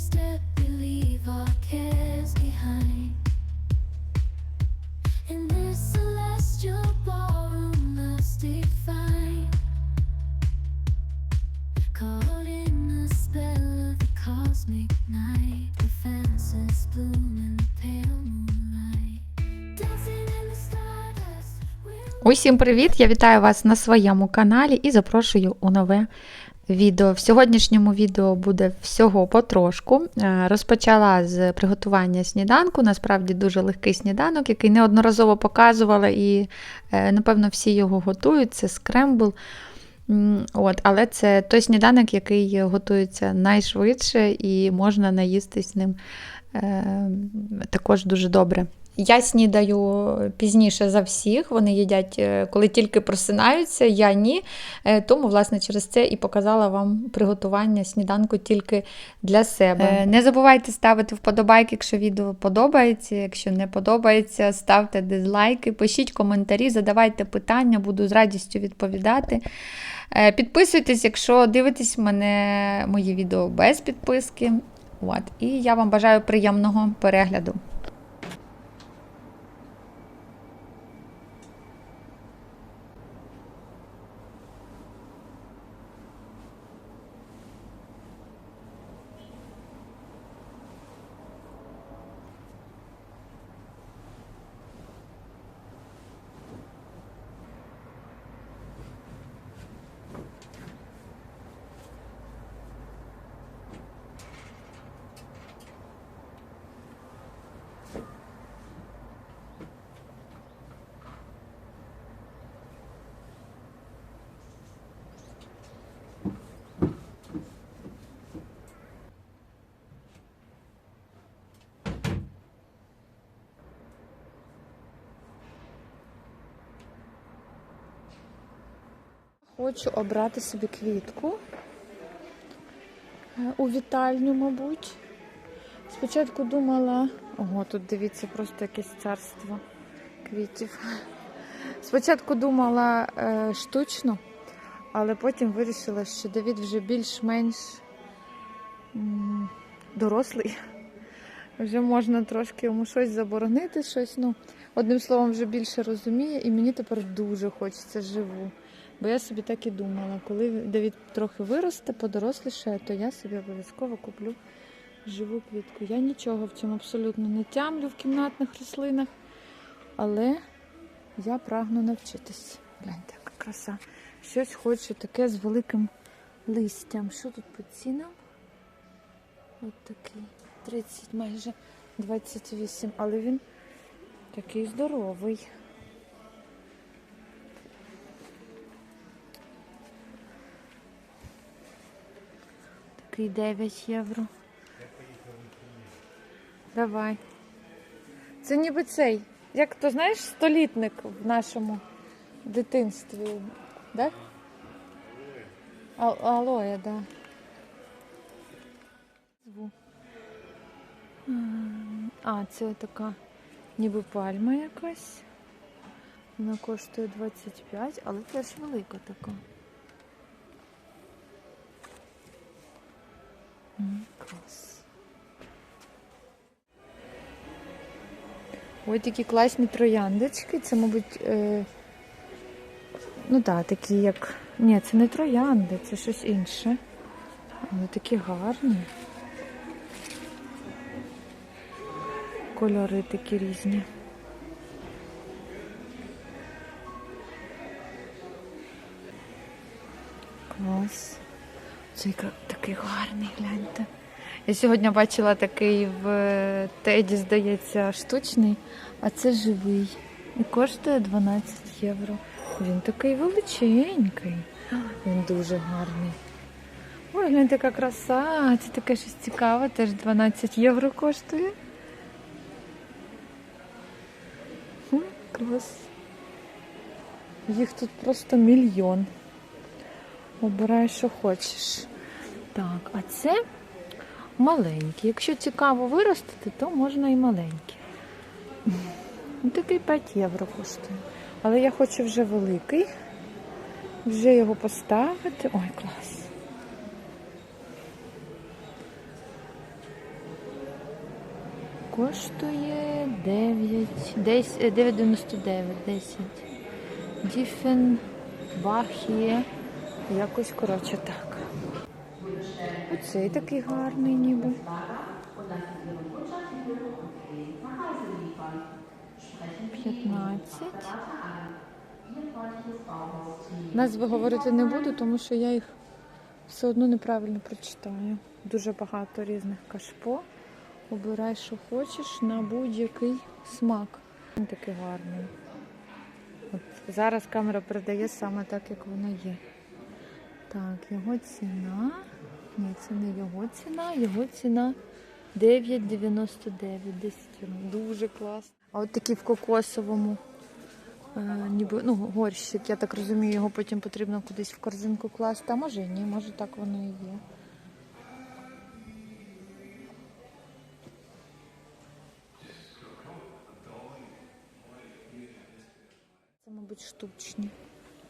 Step. We leave our cares behind. In this celestial ballroom, love's defined. Caught in the spell of the cosmic night, the fences bloom in the pale moonlight. Dancing in the stardust. Усім привіт! Я вітаю вас на своєму каналі і запрошую у нове відео. В сьогоднішньому відео буде всього потрошку. Е, Розпочала з приготування сніданку. Насправді дуже легкий сніданок, який неодноразово показувала, і, е, напевно, всі його готують. Це скрембл. От, але це той сніданок, який готується найшвидше і можна наїстись ним е, також дуже добре. Я снідаю пізніше за всіх, вони їдять, е, коли тільки просинаються, я ні. Е, Тому, власне, через це і показала вам приготування сніданку тільки для себе. Е, Не забувайте ставити вподобайки, якщо відео подобається. Якщо не подобається, ставте дизлайки, пишіть коментарі, задавайте питання, буду з радістю відповідати. Підписуйтесь, якщо дивитесь мене мої відео без підписки. От. І я вам бажаю приємного перегляду. Хочу обрати собі квітку Е, у вітальню, мабуть. Спочатку думала, ого, тут дивіться, просто якесь царство квітів. Спочатку думала е, штучно, але потім вирішила, що Давід вже більш-менш дорослий. Вже можна трошки йому щось заборонити, щось. Ну, одним словом, вже більше розуміє, і мені тепер дуже хочеться живу. Бо я собі так і думала, коли Давід трохи виросте, подорослішає, то я собі обов'язково куплю живу квітку. Я нічого в цьому абсолютно не тямлю в кімнатних рослинах, але я прагну навчитись. Гляньте, яка краса. Щось хочу таке з великим листям. Що тут по цінам? От такий. 30, майже 28, але він такий здоровий. Такий 9 євро. Давай. Це ніби цей. Як то знаєш, столітник в нашому дитинстві. Да? А, алоє, так. Да. А, це така ніби пальма якась. Вона коштує 25, але теж велика така. М -м. Ой, такі класні трояндочки. Це, мабуть, е... ну так, да, такі як... Ні, це не троянди, це щось інше. Вони такі гарні. Кольори такі різні. Клас. Цей такий гарний, гляньте. Я сьогодні бачила такий в е, Теді, здається, штучний, а це живий. І коштує 12 євро. Він такий величенький. Він дуже гарний. Ой, гляньте, яка краса. Це таке щось цікаве, теж 12 євро коштує. Хм, клас. Їх тут просто мільйон. Обирай, що хочеш. Так, а це маленькі. Якщо цікаво виростити, то можна і маленькі. Ну, Такий 5 євро коштує. Але я хочу вже великий. Вже його поставити. Ой, клас. Коштує 9, 10, е, 9,99, 10. Діфен, Бахіє. Якось коротше так. Оцей такий гарний ніби. П'ятнадцять. Назви говорити не буду, тому що я їх все одно неправильно прочитаю. Дуже багато різних кашпо. Обирай, що хочеш, на будь-який смак. Він такий гарний. От зараз камера передає саме так, як воно є. Так, його ціна. Ні, це не його ціна, його ціна 9,99. 10 євро. Дуже класно. А от такі в кокосовому, е, ніби, ну, горщик, я так розумію, його потім потрібно кудись в корзинку класти. А може ні, може так воно і є. Це, мабуть, штучні.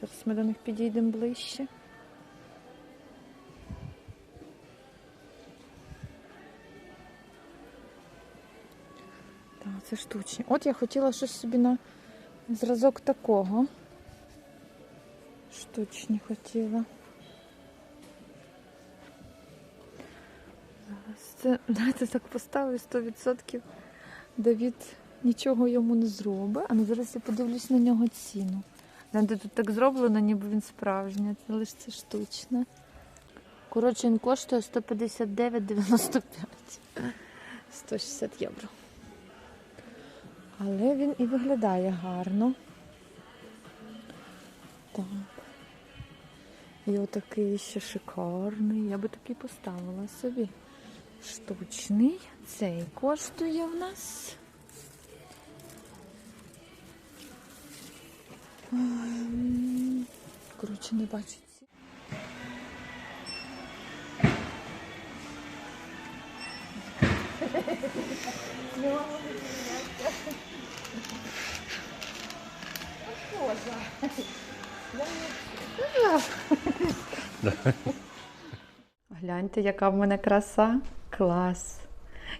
Зараз ми до них підійдемо ближче. Це штучні. От я хотіла щось собі на зразок такого. Штучні хотіла. Це, знаєте, так поставлю 100%. Давід нічого йому не зробить. А ну зараз я подивлюсь на нього ціну. Знаєте, тут так зроблено, ніби він справжній, це лише це штучне. Коротше, він коштує 159,95. 160 євро. Але він і виглядає гарно. Так. І отакий ще шикарний. Я би такий поставила собі. Штучний. Цей коштує в нас. Ем, Коротше, не бачу ці. Гляньте, яка в мене краса. Клас.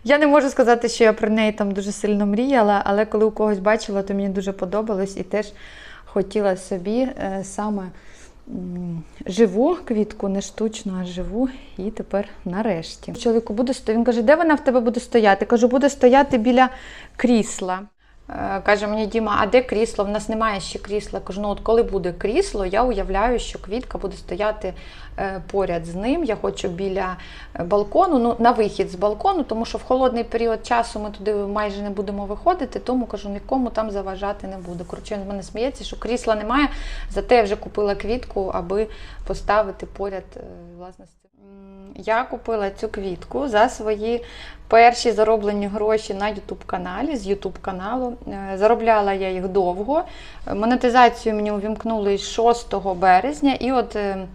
Я не можу сказати, що я про неї там дуже сильно мріяла, але коли у когось бачила, то мені дуже подобалось і теж хотіла собі е, саме живу квітку, не штучну, а живу. І тепер нарешті. Чоловіку буде стояти. Він каже, де вона в тебе буде стояти? Кажу, буде стояти біля крісла. Е, Каже мені Діма, а де крісло? В нас немає ще крісла. Кажу, ну от коли буде крісло, я уявляю, що квітка буде стояти е, поряд з ним. Я хочу біля е, балкону, ну на вихід з балкону, тому що в холодний період часу ми туди майже не будемо виходити, тому кажу, нікому там заважати не буду. Коротше, він мене сміється, що крісла немає, зате я вже купила квітку, аби поставити поряд власне з. Я купила цю квітку за свої перші зароблені гроші на YouTube каналі з YouTube каналу. Е, Заробляла я їх довго. Монетизацію мені увімкнули 6 березня, і от е,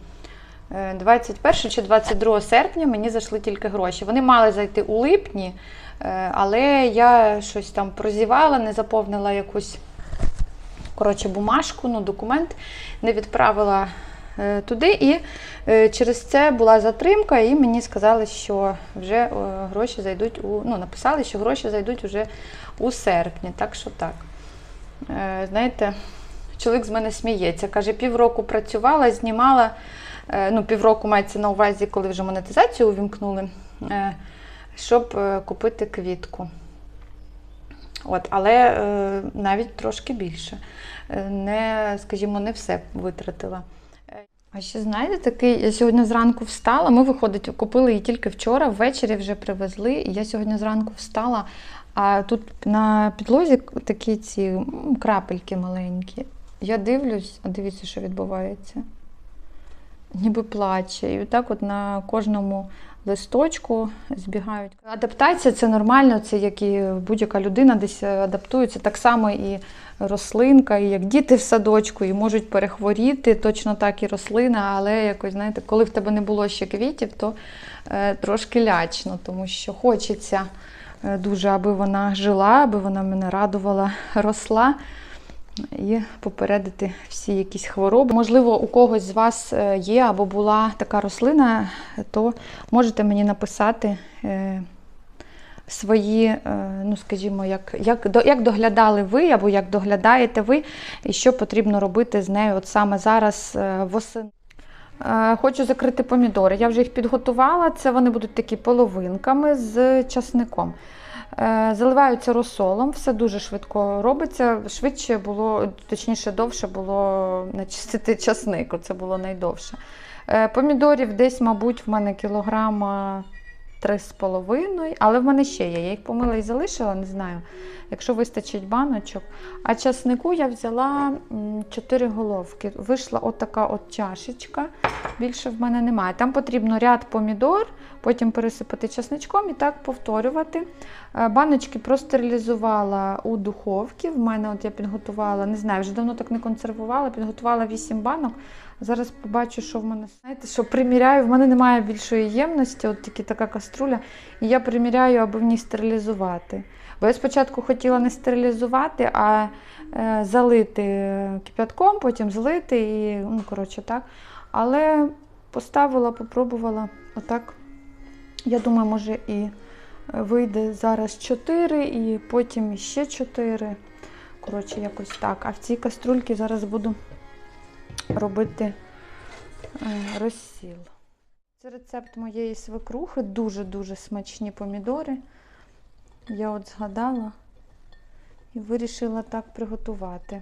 е, 21 чи 22 серпня мені зайшли тільки гроші. Вони мали зайти у липні, е, але я щось там прозівала, не заповнила якусь коротше, бумажку, ну, документ, не відправила е, туди. І е, через це була затримка, і мені сказали, що вже е, гроші зайдуть у. Ну, написали, що гроші зайдуть вже у серпні. Так що так. Е, Знаєте, чоловік з мене сміється. Каже, півроку працювала, знімала. е, Ну, півроку мається на увазі, коли вже монетизацію увімкнули, е, щоб е, купити квітку. От, але е, навіть трошки більше. Е, Не, скажімо, не все витратила. А ще знаєте, такий, я сьогодні зранку встала. Ми виходить, купили її тільки вчора, ввечері вже привезли. І я сьогодні зранку встала. А тут на підлозі такі ці крапельки маленькі. Я дивлюсь, а дивіться, що відбувається. Ніби плаче. І отак от на кожному листочку збігають. Адаптація це нормально, це як і будь-яка людина десь адаптується. Так само і рослинка, і як діти в садочку, і можуть перехворіти, точно так і рослина, але якось, знаєте, коли в тебе не було ще квітів, то е, трошки лячно, тому що хочеться е, дуже, аби вона жила, аби вона мене радувала, росла. І попередити всі якісь хвороби. Можливо, у когось з вас е, є або була така рослина, то можете мені написати е, свої, е, ну скажімо, як, як, як доглядали ви, або як доглядаєте ви, і що потрібно робити з нею от саме зараз восени. Хочу закрити помідори. Я вже їх підготувала. Це вони будуть такі половинками з часником. Е, Заливаються розсолом, все дуже швидко робиться. Швидше було, точніше, довше було начистити часник. Це було найдовше. Е, Помідорів десь, мабуть, в мене кілограма три з половиною, але в мене ще є. Я їх помила і залишила, не знаю, якщо вистачить баночок. А часнику я взяла 4 головки. Вийшла отака от чашечка. Більше в мене немає. Там потрібно ряд помідор, потім пересипати часничком і так повторювати. Е, Баночки простерилізувала у духовці. В мене от я підготувала, не знаю, вже давно так не консервувала, підготувала 8 банок. Зараз побачу, що в мене. Знаєте, що приміряю, в мене немає більшої ємності, от тільки така каструля. І я приміряю, аби в ній стерилізувати. Бо я спочатку хотіла не стерилізувати, а е, залити кипятком, потім злити і, ну, коротше, так. Але поставила, попробувала отак. Я думаю, може і вийде зараз 4, і потім ще 4. Коротше, якось так. А в цій каструльці зараз буду робити е, розсіл. Це рецепт моєї свекрухи. Дуже-дуже смачні помідори. Я от згадала і вирішила так приготувати.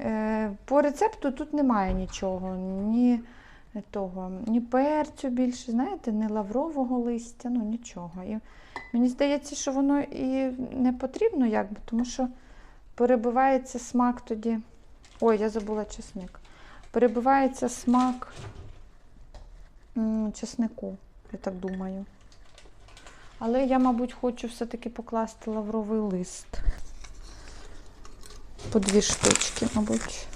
Е, По рецепту тут немає нічого, ні того, ні перцю більше, знаєте, ні лаврового листя, ну нічого. І мені здається, що воно і не потрібно, якби, тому що перебивається смак тоді. Ой, я забула чесник. Перебивається смак чеснику, я так думаю. Але я, мабуть, хочу все-таки покласти лавровий лист. По дві штучки, мабуть.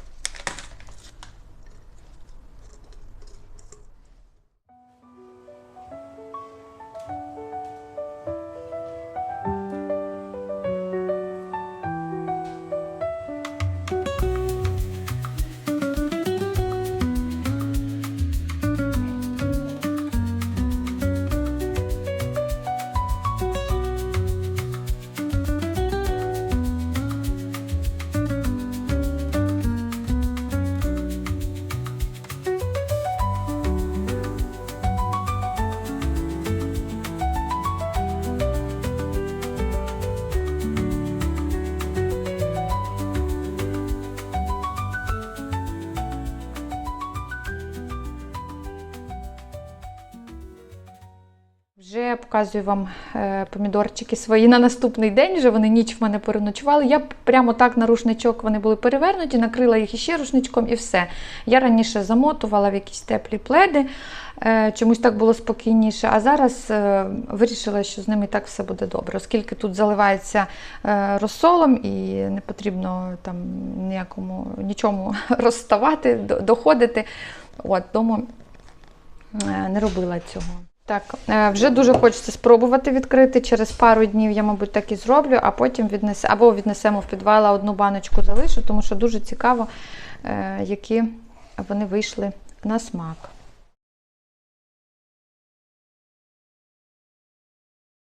Вже показую вам е, помідорчики свої на наступний день. Вже вони ніч в мене переночували. Я прямо так на рушничок вони були перевернуті, накрила їх іще рушничком і все. Я раніше замотувала в якісь теплі пледи, е, чомусь так було спокійніше. А зараз е, вирішила, що з ними і так все буде добре, оскільки тут заливається розсолом і не потрібно там ніякому нічому розставати, доходити. От, тому не робила цього. Так, е, вже дуже хочеться спробувати відкрити. Через пару днів я, мабуть, так і зроблю, а потім віднесе, або віднесемо в підвал, а одну баночку залишу, тому що дуже цікаво, е, які вони вийшли на смак.